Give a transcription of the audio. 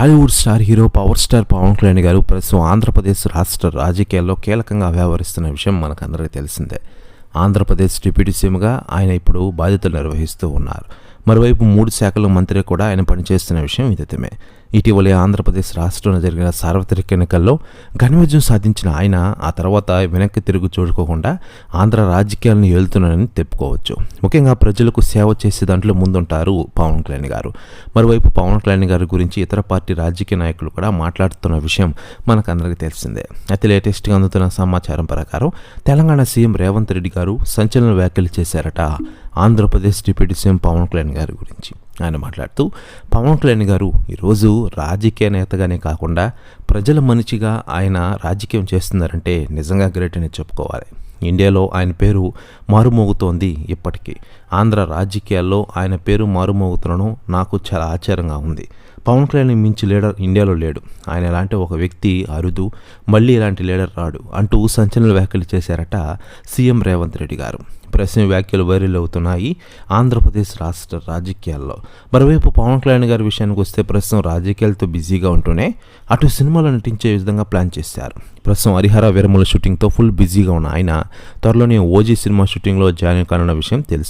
Tollywood star hero power star Pawan Kalyan garu ప్రస్తుతం ఆంధ్రప్రదేశ్ రాష్ట్ర రాజకీయాల్లో కీలకంగా వ్యవహరిస్తున్న విషయం మనకందరికీ తెలిసిందే. ఆంధ్రప్రదేశ్ డిప్యూటీ సీఎంగా ఆయన ఇప్పుడు బాధ్యతలు నిర్వహిస్తూ ఉన్నారు. మరోవైపు మూడు శాఖల మంత్రి కూడా ఆయన పనిచేస్తున్న విషయం విదితమే ఇటీవలే ఆంధ్రప్రదేశ్ రాష్ట్రంలో జరిగిన సార్వత్రిక ఎన్నికల్లో ఘనవిజయం సాధించిన ఆయన ఆ తర్వాత వెనక్కి తిరుగు చూడుకోకుండా ఆంధ్ర రాజకీయాలను ఏలుతున్నారని చెప్పుకోవచ్చు. ముఖ్యంగా ప్రజలకు సేవ చేసే దాంట్లో ముందుంటారు పవన్ కళ్యాణ్ గారు. మరోవైపు పవన్ కళ్యాణ్ గారి గురించి ఇతర పార్టీ రాజకీయ నాయకులు కూడా మాట్లాడుతున్న విషయం మనకందరికీ తెలిసిందే. అయితే లేటెస్ట్గా అందుతున్న సమాచారం ప్రకారం తెలంగాణ సీఎం రేవంత్ రెడ్డి గారు సంచలన వ్యాఖ్యలు చేశారట ఆంధ్రప్రదేశ్ డిప్యూటీ సీఎం పవన్ కళ్యాణ్ గారి గురించి. ఆయన మాట్లాడుతూ పవన్ కళ్యాణ్ గారు ఈరోజు రాజకీయ నేతగానే కాకుండా ప్రజల మనిషిగా ఆయన రాజకీయం చేస్తున్నారంటే నిజంగా గ్రేట్ అని చెప్పుకోవాలి. ఇండియాలో ఆయన పేరు మారుమోగుతోంది ఇప్పటికీ. ఆంధ్ర రాజకీయాల్లో ఆయన పేరు మారుమోగుతుండడం నాకు చాలా ఆశ్చర్యంగా ఉంది. పవన్ కళ్యాణ్ మించి లీడర్ ఇండియాలో లేడు. ఆయన ఇలాంటి ఒక వ్యక్తి అరుదు మళ్ళీ ఇలాంటి లీడర్ రాడు అంటూ సంచలన వ్యాఖ్యలు చేశారట సీఎం రేవంత్ రెడ్డి గారు. ప్రశ్న వ్యాఖ్యలు వైరల్ అవుతున్నాయి ఆంధ్రప్రదేశ్ రాష్ట్ర రాజకీయాల్లో. మరోవైపు పవన్ కళ్యాణ్ గారి విషయానికి వస్తే ప్రస్తుతం రాజకీయాలతో బిజీగా ఉంటూనే అటు సినిమాలో నటించే విధంగా ప్లాన్ చేశారు. ప్రస్తుతం హరిహర విరమల షూటింగ్తో ఫుల్ బిజీగా ఉన్న ఆయన త్వరలోనే ఓజీ సినిమా షూటింగ్లో జాయిన్ కానున్న విషయం తెలిసింది.